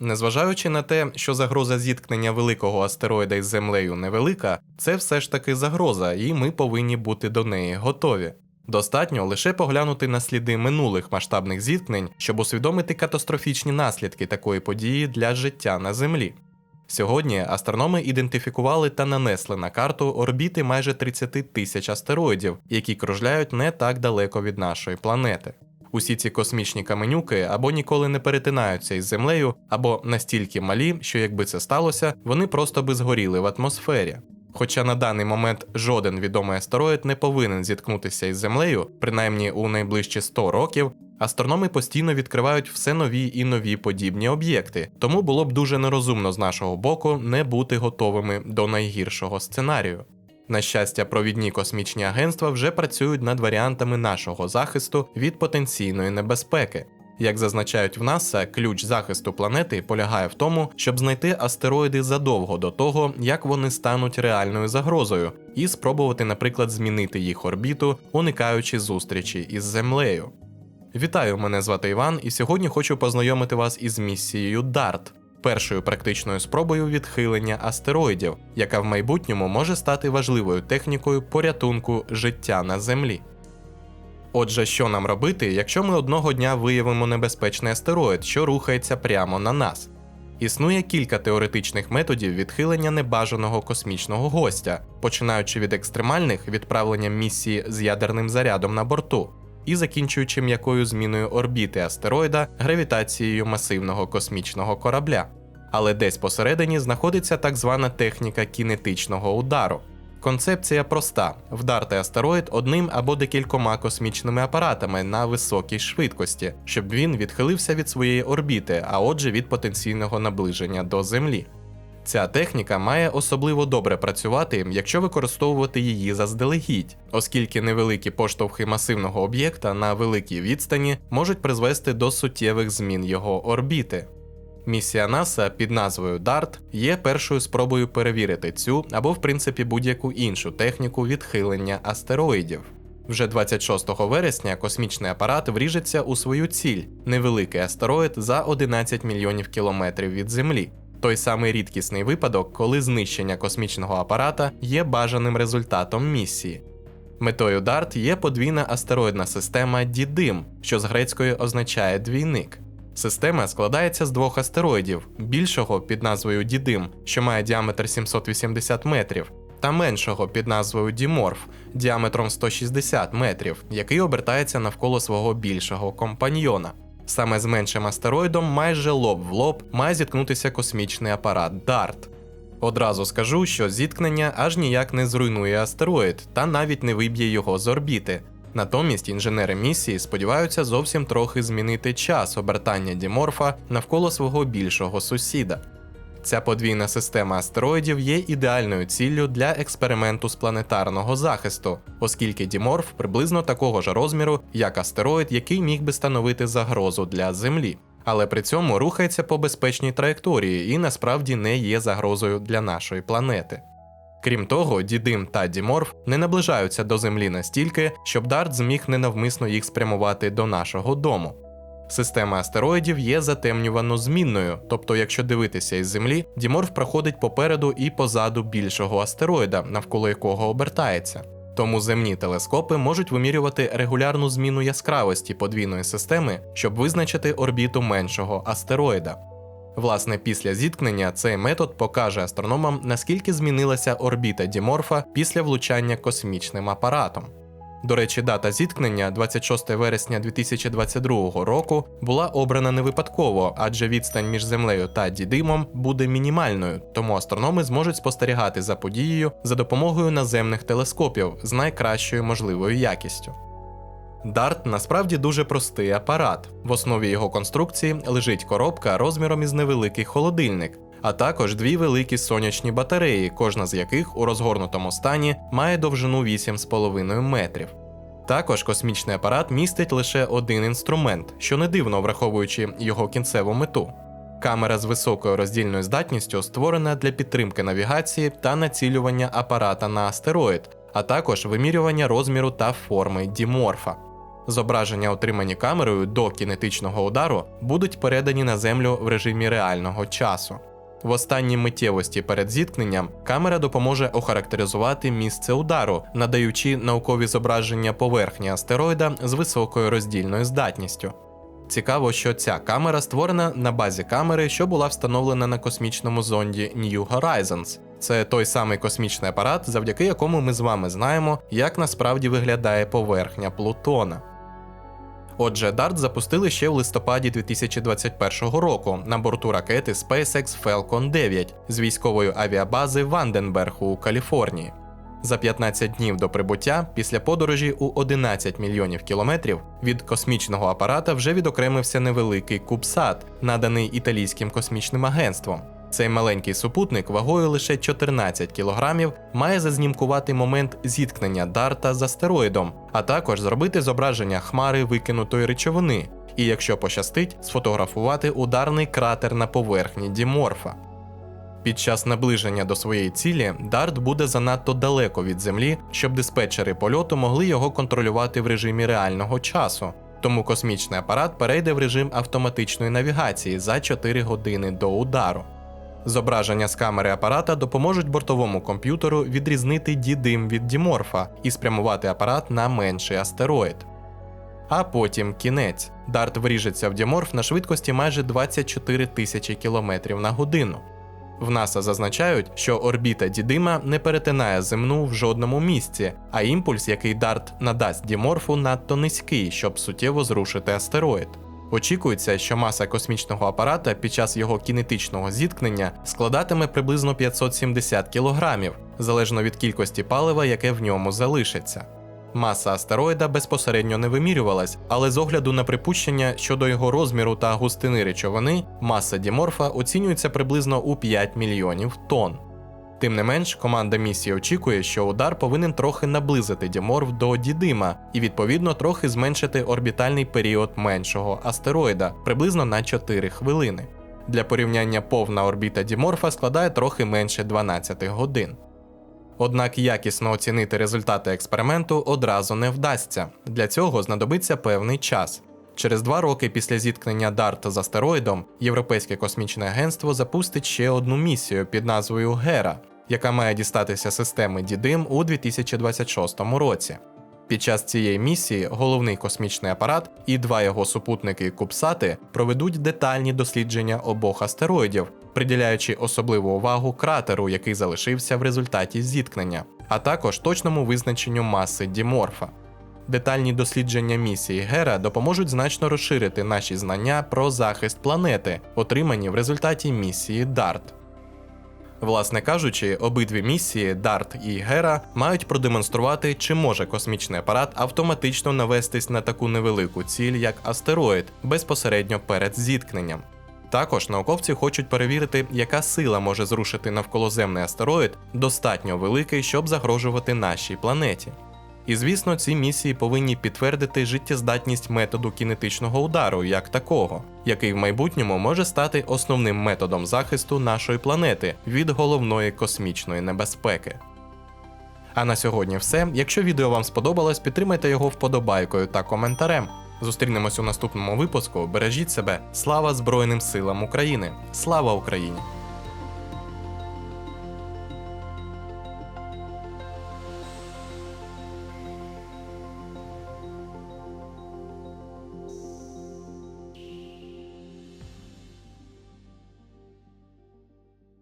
Незважаючи на те, що загроза зіткнення великого астероїда із Землею невелика, це все ж таки загроза, і ми повинні бути до неї готові. Достатньо лише поглянути на сліди минулих масштабних зіткнень, щоб усвідомити катастрофічні наслідки такої події для життя на Землі. Сьогодні астрономи ідентифікували та нанесли на карту орбіти майже 30 тисяч астероїдів, які кружляють не так далеко від нашої планети. Усі ці космічні каменюки або ніколи не перетинаються із землею, або настільки малі, що якби це сталося, вони просто би згоріли в атмосфері. Хоча на даний момент жоден відомий астероїд не повинен зіткнутися із землею, принаймні у найближчі 100 років, астрономи постійно відкривають все нові і нові подібні об'єкти, тому було б дуже нерозумно з нашого боку не бути готовими до найгіршого сценарію. На щастя, провідні космічні агентства вже працюють над варіантами нашого захисту від потенційної небезпеки. Як зазначають в НАСА, ключ захисту планети полягає в тому, щоб знайти астероїди задовго до того, як вони стануть реальною загрозою, і спробувати, наприклад, змінити їх орбіту, уникаючи зустрічі із Землею. Вітаю, мене звати Іван, і сьогодні хочу познайомити вас із місією DART, першою практичною спробою відхилення астероїдів, яка в майбутньому може стати важливою технікою порятунку життя на Землі. Отже, що нам робити, якщо ми одного дня виявимо небезпечний астероїд, що рухається прямо на нас? Існує кілька теоретичних методів відхилення небажаного космічного гостя, починаючи від екстремальних відправлення місії з ядерним зарядом на борту, і закінчуючи м'якою зміною орбіти астероїда гравітацією масивного космічного корабля. Але десь посередині знаходиться так звана техніка кінетичного удару. Концепція проста: вдарти астероїд одним або декількома космічними апаратами на високій швидкості, щоб він відхилився від своєї орбіти, а отже від потенційного наближення до Землі. Ця техніка має особливо добре працювати, якщо використовувати її заздалегідь, оскільки невеликі поштовхи масивного об'єкта на великій відстані можуть призвести до суттєвих змін його орбіти. Місія НАСА під назвою DART є першою спробою перевірити цю або, в принципі, будь-яку іншу техніку відхилення астероїдів. Вже 26 вересня космічний апарат вріжеться у свою ціль невеликий астероїд за 11 мільйонів кілометрів від Землі. Той самий рідкісний випадок, коли знищення космічного апарата є бажаним результатом місії. Метою DART є подвійна астероїдна система DIDIM, що з грецької означає двійник. Система складається з двох астероїдів: більшого під назвою Дідим, що має діаметр 780 метрів, та меншого під назвою Діморф діаметром 160 метрів, який обертається навколо свого більшого компаньйона. Саме з меншим астероїдом майже лоб в лоб має зіткнутися космічний апарат Дарт. Одразу скажу, що зіткнення аж ніяк не зруйнує астероїд та навіть не виб'є його з орбіти. Натомість інженери місії сподіваються зовсім трохи змінити час обертання Діморфа навколо свого більшого сусіда. Ця подвійна система астероїдів є ідеальною ціллю для експерименту з планетарного захисту, оскільки Діморф приблизно такого ж розміру, як астероїд, який міг би становити загрозу для Землі, але при цьому рухається по безпечній траєкторії і насправді не є загрозою для нашої планети. Крім того, Дідим та Діморф не наближаються до Землі настільки, щоб Дарт зміг ненавмисно їх спрямувати до нашого дому. Система астероїдів є затемнювано змінною, тобто, якщо дивитися із Землі, Діморф проходить попереду і позаду більшого астероїда, навколо якого обертається. Тому земні телескопи можуть вимірювати регулярну зміну яскравості подвійної системи, щоб визначити орбіту меншого астероїда. Власне, після зіткнення цей метод покаже астрономам, наскільки змінилася орбіта Діморфа після влучання космічним апаратом. До речі, дата зіткнення 26 вересня 2022 року була обрана не випадково, адже відстань між землею та Дідимом буде мінімальною, тому астрономи зможуть спостерігати за подією за допомогою наземних телескопів з найкращою можливою якістю. Дарт насправді дуже простий апарат. В основі його конструкції лежить коробка розміром із невеликий холодильник, а також дві великі сонячні батареї, кожна з яких у розгорнутому стані має довжину 8,5 метрів. Також космічний апарат містить лише один інструмент, що не дивно враховуючи його кінцеву мету. Камера з високою роздільною здатністю створена для підтримки навігації та націлювання апарата на астероїд, а також вимірювання розміру та форми діморфа. Зображення, отримані камерою до кінетичного удару, будуть передані на землю в режимі реального часу. В останній миттєвості перед зіткненням камера допоможе охарактеризувати місце удару, надаючи наукові зображення поверхні астероїда з високою роздільною здатністю. Цікаво, що ця камера створена на базі камери, що була встановлена на космічному зонді New Horizons. Це той самий космічний апарат, завдяки якому ми з вами знаємо, як насправді виглядає поверхня Плутона. Отже, DART запустили ще в листопаді 2021 року на борту ракети SpaceX Falcon 9 з військової авіабази Ванденберг у Каліфорнії. За 15 днів до прибуття, після подорожі у 11 мільйонів кілометрів, від космічного апарата вже відокремився невеликий кубсат, наданий італійським космічним агентством. Цей маленький супутник вагою лише 14 кілограмів має зазнімкувати момент зіткнення Дарта з астероїдом, а також зробити зображення хмари викинутої речовини, і, якщо пощастить, сфотографувати ударний кратер на поверхні Діморфа. Під час наближення до своєї цілі Дарт буде занадто далеко від землі, щоб диспетчери польоту могли його контролювати в режимі реального часу. Тому космічний апарат перейде в режим автоматичної навігації за 4 години до удару. Зображення з камери апарата допоможуть бортовому комп'ютеру відрізнити дідим від діморфа і спрямувати апарат на менший астероїд. А потім кінець. Дарт вріжеться в діморф на швидкості майже 24 тисячі км на годину. В НАСА зазначають, що орбіта Дідима не перетинає земну в жодному місці, а імпульс, який Дарт надасть Діморфу, надто низький, щоб суттєво зрушити астероїд. Очікується, що маса космічного апарата під час його кінетичного зіткнення складатиме приблизно 570 кг, залежно від кількості палива, яке в ньому залишиться. Маса астероїда безпосередньо не вимірювалась, але з огляду на припущення щодо його розміру та густини речовини, маса Діморфа оцінюється приблизно у 5 мільйонів тонн. Тим не менш, команда місії очікує, що удар повинен трохи наблизити Діморф до Дідима і відповідно трохи зменшити орбітальний період меншого астероїда приблизно на 4 хвилини. Для порівняння повна орбіта Діморфа складає трохи менше 12 годин. Однак якісно оцінити результати експерименту одразу не вдасться. Для цього знадобиться певний час. Через два роки після зіткнення Дарта з астероїдом Європейське космічне агентство запустить ще одну місію під назвою Гера, яка має дістатися системи Дідим у 2026 році. Під час цієї місії головний космічний апарат і два його супутники Кубсати проведуть детальні дослідження обох астероїдів, приділяючи особливу увагу кратеру, який залишився в результаті зіткнення, а також точному визначенню маси Діморфа. Детальні дослідження місії Гера допоможуть значно розширити наші знання про захист планети, отримані в результаті місії DART. Власне кажучи, обидві місії DART і Гера мають продемонструвати, чи може космічний апарат автоматично навестись на таку невелику ціль, як астероїд, безпосередньо перед зіткненням. Також науковці хочуть перевірити, яка сила може зрушити навколоземний астероїд достатньо великий, щоб загрожувати нашій планеті. І звісно, ці місії повинні підтвердити життєздатність методу кінетичного удару як такого, який в майбутньому може стати основним методом захисту нашої планети від головної космічної небезпеки. А на сьогодні все. Якщо відео вам сподобалось, підтримайте його вподобайкою та коментарем. Зустрінемось у наступному випуску. Бережіть себе. Слава Збройним силам України! Слава Україні!